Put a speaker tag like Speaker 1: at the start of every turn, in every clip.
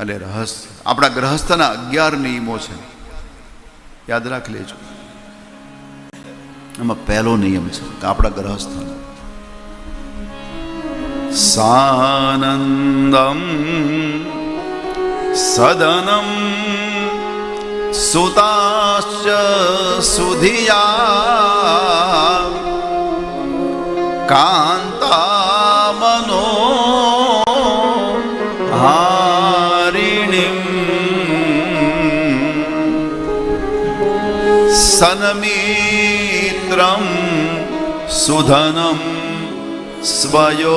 Speaker 1: એટલે રહસ્ય. આપણા ગ્રહસ્થના અગિયાર નિયમો છે. યાદ રાખ લેજો. એમાં પહેલો નિયમ છે કે આપણા ગ્રહસ્થનો. સાનંદમ, સદનમ, સુતાશ્ચ સુધિયા કાંતામનો સનમિત્રમ સુધનમ સ્વયોષિતરતી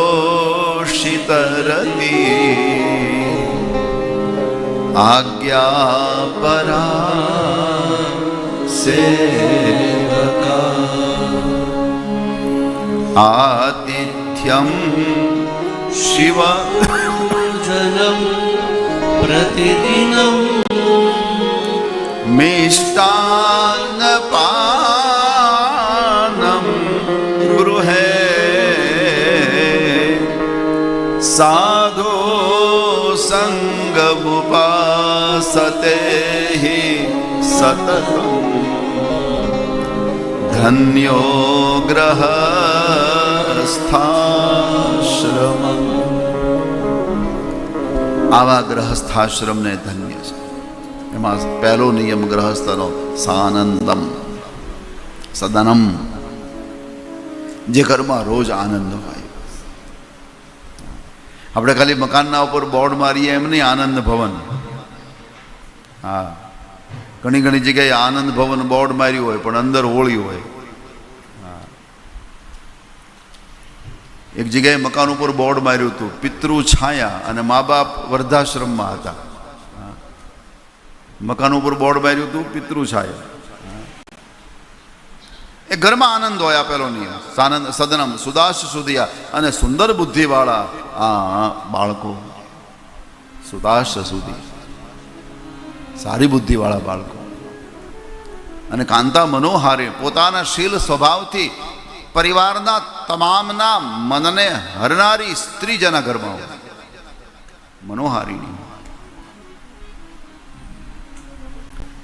Speaker 1: આજ્ઞાપરા સેવકા આતિથ્યમ શિવ
Speaker 2: જનમ
Speaker 1: મિષ્ટાન્નપાનમ ગૃહે સાધો સંગમુપાસતે હિ સતતમ ધન્યો ગ્રહસ્થાશ્રમ આવા ગ્રહસ્થાશ્રમને ધન્ય છે એમાં પહેલો નિયમ ગ્રહસ્થનો સાનંદમ સદનમ જે ઘરમાં રોજ આનંદ હોય આપણે ખાલી મકાનના ઉપર બોર્ડ મારીએ એમ નહીં આનંદ ભવન હા ઘણી ઘણી જગ્યાએ આનંદ ભવન બોર્ડ માર્યું હોય પણ અંદર હોળી હોય. એક જગ્યાએ મકાન ઉપર બોર્ડ માર્યું હતું પિતૃ છાયા અને મા બાપ વૃદ્ધાશ્રમમાં હતા. મકાન ઉપર બોર્ડ માર્યું હતું, પિતૃ છાયા. એ ઘરમાં આનંદ હોય આપેલો નહીં સાનંદ, સદનમ સુદાશ સુધિયા અને સુંદર બુદ્ધિવાળા આ બાળકો. સુદાશ સુધી. સારી બુદ્ધિવાળા બાળકો. અને કાંતા મનોહારે પોતાના શીલ સ્વભાવથી પરિવારના તમામના મનને હરનારી સ્ત્રીજના ઘરમાં હોય.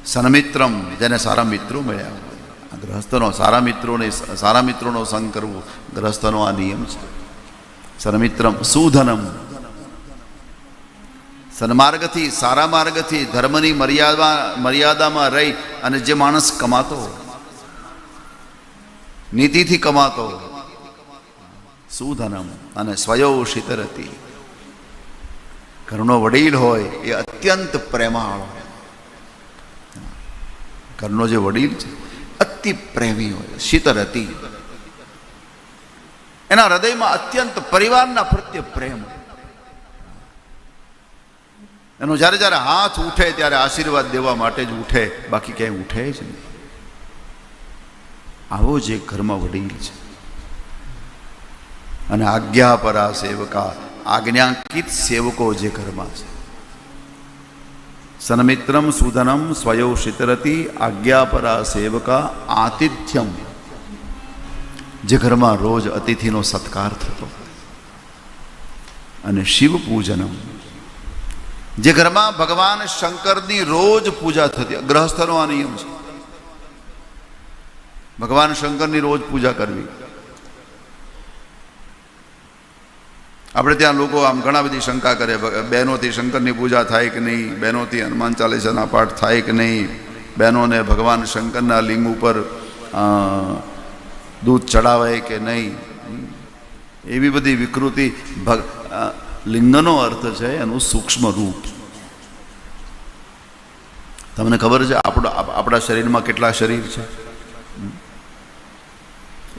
Speaker 1: સનમિત્રમ જેને સારા મિત્રો મળ્યા. હોય ગ્રહસ્થનો સારા મિત્રોને સારા મિત્રોનો સંગ કરવો, ગ્રહસ્થનો આ નિયમ છે. સનમિત્રમ, સુધનમ. સન્માર્ગથી સારા માર્ગથી ધર્મની મર્યાદા, મર્યાદામાં રહી અને જે માણસ કમાતો નીતિથી કમાતો સુધનમ અને સ્વયો શીતરતી. ઘરનો વડીલ હોય, એ અત્યંત પ્રેમાળ ઘરનો જે વડીલ છે, અતિ પ્રેમી હોય શીતરતી એના હૃદયમાં અત્યંત પરિવારના પ્રત્યે પ્રેમ એનો જ્યારે જ્યારે હાથ ઉઠે ત્યારે આશીર્વાદ દેવા માટે જ ઉઠે, બાકી ક્યાંય ઉઠે જ નહીં. આવો જે ઘરમાં વડીલ છે. અને આજ્ઞા પરા સેવકા, આજ્ઞાંકિત સેવકો જે ઘરમાં છે સનમિત્રમ સુધનમ સ્વયો શિતરતી આજ્ઞાપરા સેવકા આતિથ્યમ જે ઘરમાં રોજ અતિથિનો સત્કાર થતો અને શિવ પૂજનમ જે ઘરમાં ભગવાન શંકરની રોજ પૂજા થતી ગ્રહસ્થનો આ નિયમ છે ભગવાન શંકરની રોજ પૂજા કરવી આપણે ત્યાં લોકો આમ ઘણા બધી શંકા કરે બહેનોથી શંકરની પૂજા થાય કે નહીં? બહેનોથી હનુમાન ચાલીસાના પાઠ થાય કે નહીં? બહેનોને ભગવાન શંકરના લિંગ ઉપર દૂધ ચડાવાય કે નહીં? એવી બધી વિકૃતિ લિંગનો અર્થ છે એનું સૂક્ષ્મ રૂપ. તમને ખબર છે આપણો આપણા શરીરમાં કેટલા શરીર છે?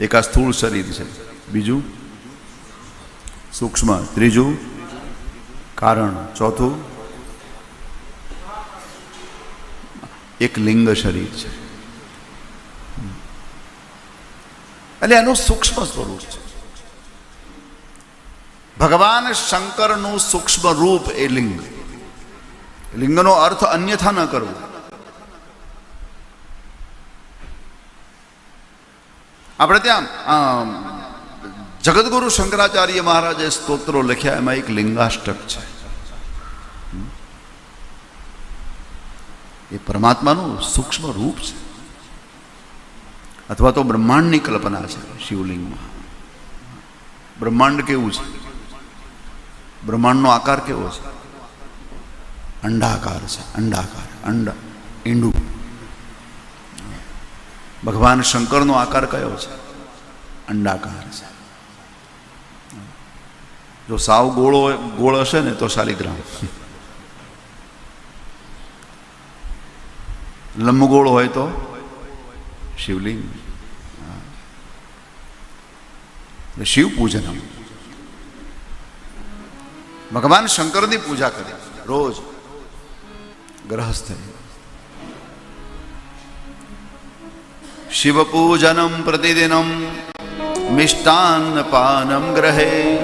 Speaker 1: એક આ સ્થૂળ શરીર છે. બીજું? સૂક્ષ્મ ત્રીજું કારણ ચોથું એક લિંગ શરીર છે. એટલે એનું સૂક્ષ્મ સ્વરૂપ છે. ભગવાન શંકરનું સૂક્ષ્મ રૂપ એ લિંગ. લિંગનો અર્થ અન્યથા ન કરવો. આપણે ત્યાં અમ, જગદગુરુ શંકરાચાર્ય મહારાજે સ્તોત્રો લખ્યા એમાં એક લિંગાષ્ટક છે એ પરમાત્માનું સૂક્ષ્મ રૂપ છે અથવા તો બ્રહ્માંડની કલ્પના છે શિવલિંગમાં બ્રહ્માંડ કેવું છે બ્રહ્માંડનો આકાર કેવો છે અંડાકાર છે અંડાકાર અંડ ઈંડું ભગવાન શંકરનો આકાર કયો છે અંડાકાર છે જો સાવ ગોળો ગોળ હશે ને, તો શાલિગ્રામ. લંબગોળ હોય તો શિવલિંગ. શિવ પૂજનમ. ભગવાન શંકરની પૂજા કરી, રોજ. ગ્રહસ્થ શિવ પૂજનમ પ્રતિદિનમ. મિષ્ટાન પાનમ ગ્રહે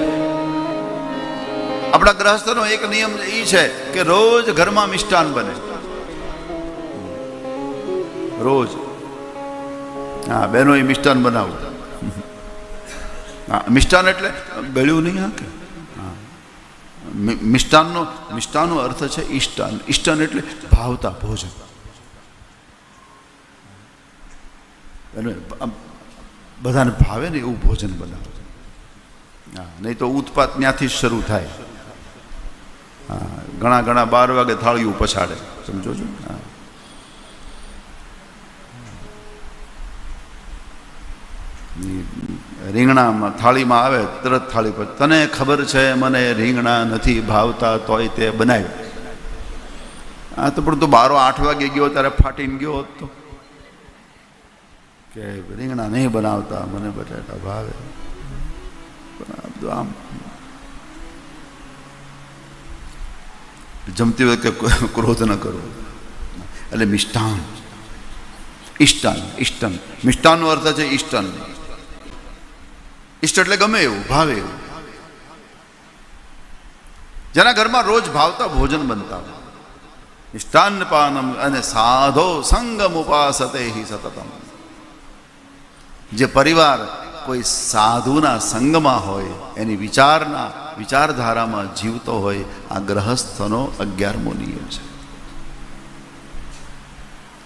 Speaker 1: આપણા ગ્રહસ્થનો એક નિયમ એ છે કે રોજ ઘરમાં મિષ્ટાન બને. રોજ. હા બહેનો એ મિષ્ટાન બનાવું. હા, મિષ્ટાન એટલે ગળ્યું નહીં હા. કે. મિષ્ટાનનો મિષ્ટાનનો અર્થ છે ઈષ્ટાન. ઈષ્ટાન એટલે ભાવતા ભોજન. બધાને ભાવે ને એવું ભોજન બનાવો. હા, નહીં તો ઉત્પાત ત્યાંથી જ શરૂ થાય. હા, ઘણા ઘણા બાર વાગે થાળીયું પછાડે. સમજો છો? હા. રીંગણામાં થાળીમાં આવે, તરત થાળી પર. તને ખબર છે, મને રીંગણા નથી ભાવતા, તોય તે બનાવ્યું. હા, તો પણ તો બારો આઠ વાગે ગયો, ત્યારે ફાટીને ગયો હોત તો. કે રીંગણા નહીં બનાવતા, મને બટાટા ભાવે. આમ જમતી વખતે ક્રોધ ન કરો. એટલે મિષ્ટાન ઈષ્ટાન ઈષ્ટન મિષ્ટાનનો અર્થ છે ઈષ્ટન ઈષ્ટ એટલે ગમે એવું, ભાવે એવું. જેના ઘરમાં રોજ ભાવતા ભોજન બનતા હોય. મિષ્ટાન પાનમ અને સાધો સંગમ ઉપાસતે સતતમ. જે પરિવાર કોઈ સાધુના સંગમાં હોય, એની વિચારના વિચારધારામાં જીવતો હોય, આ ગ્રહસ્થનો અગિયારમો નિયમ છે.